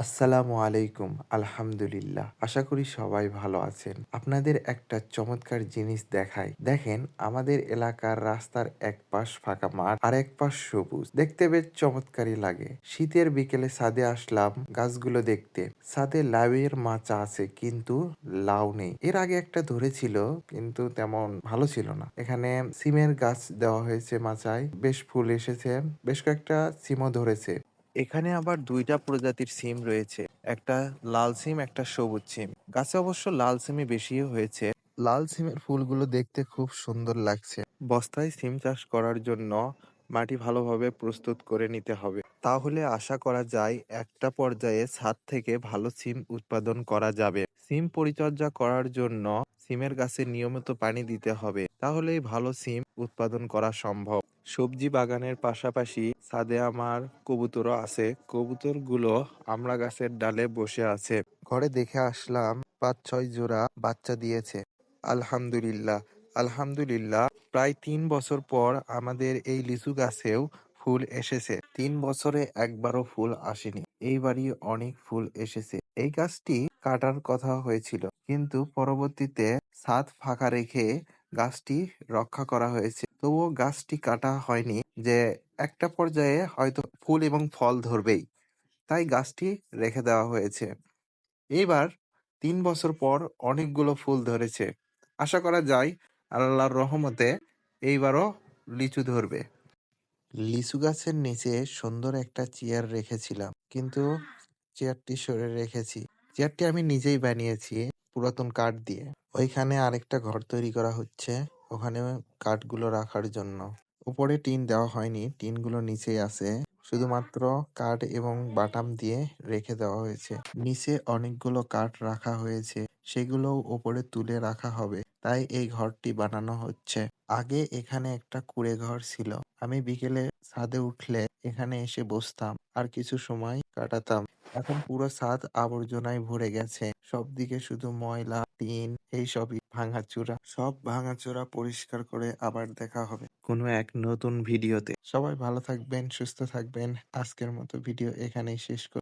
আসসালামু আলাইকুম, আলহামদুলিল্লাহ। আশা করি সবাই ভালো আছেন। আপনাদের একটা চমৎকার জিনিস দেখাই। দেখেন, আমাদের এলাকার রাস্তার এক পাশ ফাঁকা মাঠ, আর এক পাশ সবুজ। দেখতে বেশ চমৎকারই লাগে। শীতের বিকেলে ছাদে আসলাম গাছগুলো দেখতে। ছাদে লাউয়ের মাচা আছে, কিন্তু লাউ নেই। এর আগে একটা ধরেছিল, কিন্তু তেমন ভালো ছিল না। এখানে সিমের গাছ দেওয়া হয়েছে মাচায়। বেশ ফুল এসেছে। বেশ কয়েকটা সিমও ধরেছে। এখানে আবার দুইটা প্রজাতির সিম রয়েছে। একটা লাল সিম, একটা সবুজ সিম। গাছে অবশ্য লাল সিমই বেশি হয়েছে। লাল সিমের ফুলগুলো দেখতে খুব সুন্দর লাগছে। বস্তায় সিম চাষ করার জন্য মাটি ভালোভাবে প্রস্তুত করে নিতে হবে। তাহলে আশা করা যায় একটা পর্যায়ে ছাদ থেকে ভালো সিম উৎপাদন করা যাবে। সিম পরিচর্যা করার জন্য সিমের গাছে নিয়মিত পানি দিতে হবে। তাহলেই ভালো সিম উৎপাদন করা সম্ভব। সবজি বাগানের পাশাপাশি ছাদে আমার কবুতরও আছে। কবুতরগুলো আমড়া গাছের ডালে বসে আছে। ঘরে দেখে আসলাম পাঁচ ছয় জোড়া বাচ্চা দিয়েছে। আলহামদুলিল্লাহ আলহামদুলিল্লাহ। প্রায় তিন বছর পর আমাদের এই লিচু গাছেও ফুল এসেছে। তিন বছরে একবারও ফুল আসেনি। এইবারই অনেক ফুল এসেছে। এই গাছটি কাটার কথা হয়েছিল। কিন্তু পরবর্তীতে ছাদ ফাঁকা রেখে গাছটি রক্ষা করা হয়েছে। তবুও গাছটি কাটা হয়নি যে একটা পর্যায়ে হয়তো ফুল এবং ফল ধরবেই। তাই গাছটি রেখে দেওয়া হয়েছে। এইবার তিন বছর পর অনেকগুলো ফুল ধরেছে। আশা করা যায় আল্লাহর রহমতে এইবারও লিচু ধরবে। লিচু গাছের নিচে সুন্দর একটা চেয়ার রেখেছিলাম। কিন্তু চেয়ারটি সরে রেখেছি। চেয়ারটি আমি নিজেই বানিয়েছি। পুরাতন কাঠ দিয়ে। ওইখানে আরেকটা ঘর তৈরি করা হচ্ছে, ওখানে কাঠগুলো রাখার জন্য। উপরে টিন দেওয়া হয়নি, টিনগুলো নিচেই আছে। শুধুমাত্র কাঠ এবং বাটাম দিয়ে রেখে দেওয়া হয়েছে। নিচে অনেকগুলো কাঠ রাখা হয়েছে, সেগুলো উপরে তুলে রাখা হবে, তাই এই ঘরটি বানানো হচ্ছে। আগে এখানে একটা কুড়ে ঘর ছিল। আমি বিকেলে ছাদে উঠলে এখানে এসে বসতাম, আর কিছু সময় কাটাতাম। এখন পুরো ছাদ আবর্জনায় ভরে গেছে। সবদিকে শুধু ময়লা, টিন এইসবই ভাঙাচোরা। সব ভাঙাচোরা পরিষ্কার করে আবার দেখা হবে কোনো এক নতুন ভিডিওতে। সবাই ভালো থাকবেন, সুস্থ থাকবেন। আজকের মতো ভিডিও এখানেই শেষ কর